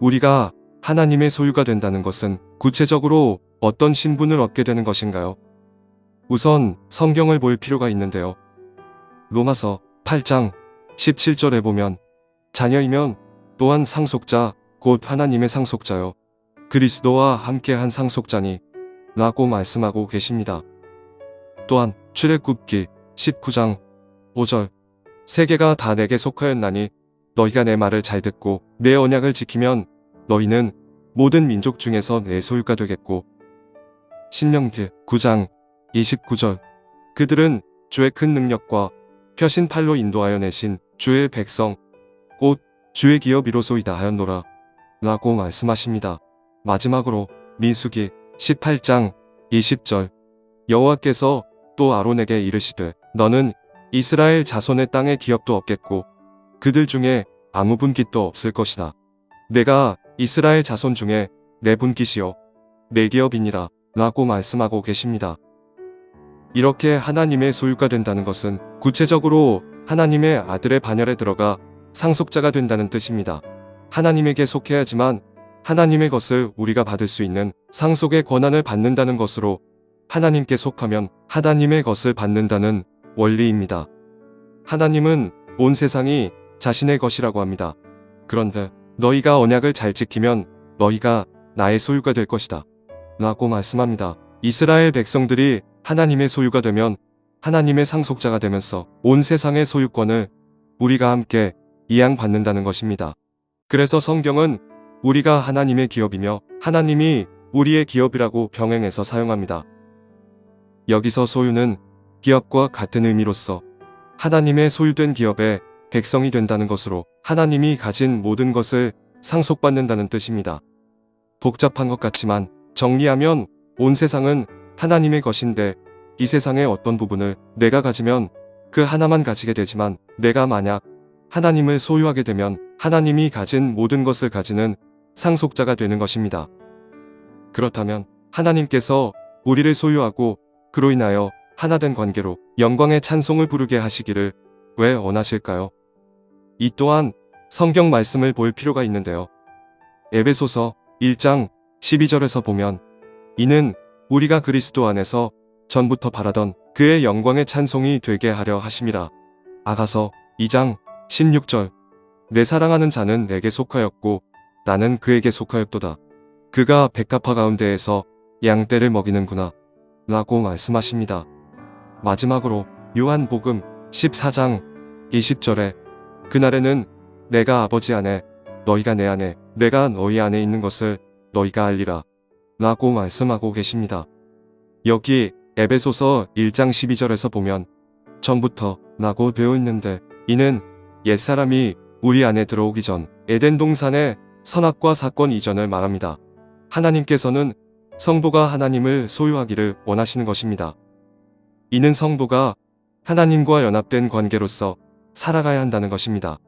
우리가 하나님의 소유가 된다는 것은 구체적으로 어떤 신분을 얻게 되는 것인가요? 우선 성경을 볼 필요가 있는데요. 로마서 8장 17절에 보면 자녀이면 또한 상속자 곧 하나님의 상속자요. 그리스도와 함께한 상속자니 라고 말씀하고 계십니다. 또한 출애굽기 19장 5절 세계가 다 내게 속하였나니 너희가 내 말을 잘 듣고 내 언약을 지키면 너희는 모든 민족 중에서 내 소유가 되겠고. 신명기 9장 29절. 그들은 주의 큰 능력과 펴신 팔로 인도하여 내신 주의 백성 곧 주의 기업 이로소이다 하였노라. 라고 말씀하십니다. 마지막으로 민수기 18장 20절. 여호와께서 또 아론에게 이르시되 너는 이스라엘 자손의 땅에 기업도 없겠고 그들 중에 아무 분깃도 없을 것이다. 내가 이스라엘 자손 중에 내 분깃이요 내 기업이니라 라고 말씀하고 계십니다. 이렇게 하나님의 소유가 된다는 것은 구체적으로 하나님의 아들의 반열에 들어가 상속자가 된다는 뜻입니다. 하나님에게 속해야지만 하나님의 것을 우리가 받을 수 있는 상속의 권한을 받는다는 것으로 하나님께 속하면 하나님의 것을 받는다는 원리입니다. 하나님은 온 세상이 자신의 것이라고 합니다. 그런데 너희가 언약을 잘 지키면 너희가 나의 소유가 될 것이다. 라고 말씀합니다. 이스라엘 백성들이 하나님의 소유가 되면 하나님의 상속자가 되면서 온 세상의 소유권을 우리가 함께 이양받는다는 것입니다. 그래서 성경은 우리가 하나님의 기업이며 하나님이 우리의 기업이라고 병행해서 사용합니다. 여기서 소유는 기업과 같은 의미로서 하나님의 소유된 기업의 백성이 된다는 것으로 하나님이 가진 모든 것을 상속받는다는 뜻입니다. 복잡한 것 같지만 정리하면 온 세상은 하나님의 것인데 이 세상의 어떤 부분을 내가 가지면 그 하나만 가지게 되지만 내가 만약 하나님을 소유하게 되면 하나님이 가진 모든 것을 가지는 상속자가 되는 것입니다. 그렇다면 하나님께서 우리를 소유하고 그로 인하여 하나된 관계로 영광의 찬송을 부르게 하시기를 왜 원하실까요? 이 또한 성경 말씀을 볼 필요가 있는데요. 에베소서 1장 12절에서 보면 이는 우리가 그리스도 안에서 전부터 바라던 그의 영광의 찬송이 되게 하려 하심이라. 아가서 2장 16절 내 사랑하는 자는 내게 속하였고 나는 그에게 속하였도다. 그가 백합화 가운데에서 양떼를 먹이는구나. 라고 말씀하십니다. 마지막으로 요한복음 14장 20절에 그날에는 내가 아버지 안에 너희가 내 안에 내가 너희 안에 있는 것을 너희가 알리라. 라고 말씀하고 계십니다. 여기 에베소서 1장 12절에서 보면 전부터 라고 되어 있는데 이는 옛사람이 우리 안에 들어오기 전 에덴 동산의 선악과 사건 이전을 말합니다. 하나님께서는 성도가 하나님을 소유하기를 원하시는 것입니다. 이는 성도가 하나님과 연합된 관계로서 살아가야 한다는 것입니다.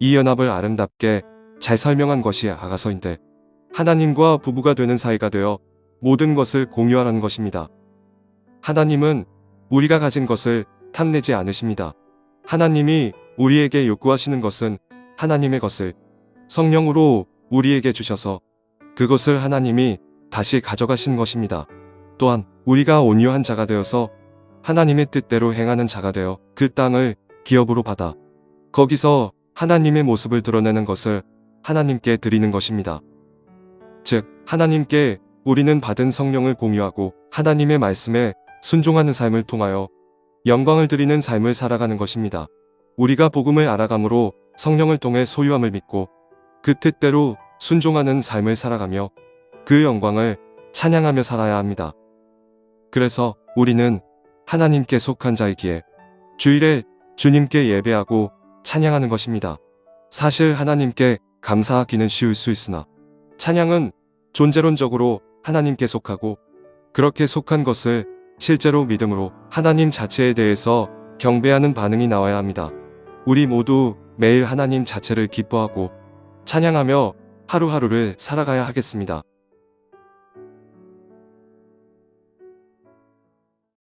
이 연합을 아름답게 잘 설명한 것이 아가서인데 하나님과 부부가 되는 사이가 되어 모든 것을 공유하라는 것입니다. 하나님은 우리가 가진 것을 탐내지 않으십니다. 하나님이 우리에게 요구하시는 것은 하나님의 것을 성령으로 우리에게 주셔서 그것을 하나님이 다시 가져가신 것입니다. 또한 우리가 온유한 자가 되어서 하나님의 뜻대로 행하는 자가 되어 그 땅을 기업으로 받아 거기서 하나님의 모습을 드러내는 것을 하나님께 드리는 것입니다. 즉, 하나님께 우리는 받은 성령을 공유하고 하나님의 말씀에 순종하는 삶을 통하여 영광을 드리는 삶을 살아가는 것입니다. 우리가 복음을 알아감으로 성령을 통해 소유함을 믿고 그 뜻대로 순종하는 삶을 살아가며 그 영광을 찬양하며 살아야 합니다. 그래서 우리는 하나님께 속한 자이기에 주일에 주님께 예배하고 찬양하는 것입니다. 사실 하나님께 감사하기는 쉬울 수 있으나 찬양은 존재론적으로 하나님께 속하고 그렇게 속한 것을 실제로 믿음으로 하나님 자체에 대해서 경배하는 반응이 나와야 합니다. 우리 모두 매일 하나님 자체를 기뻐하고 찬양하며 하루하루를 살아가야 하겠습니다.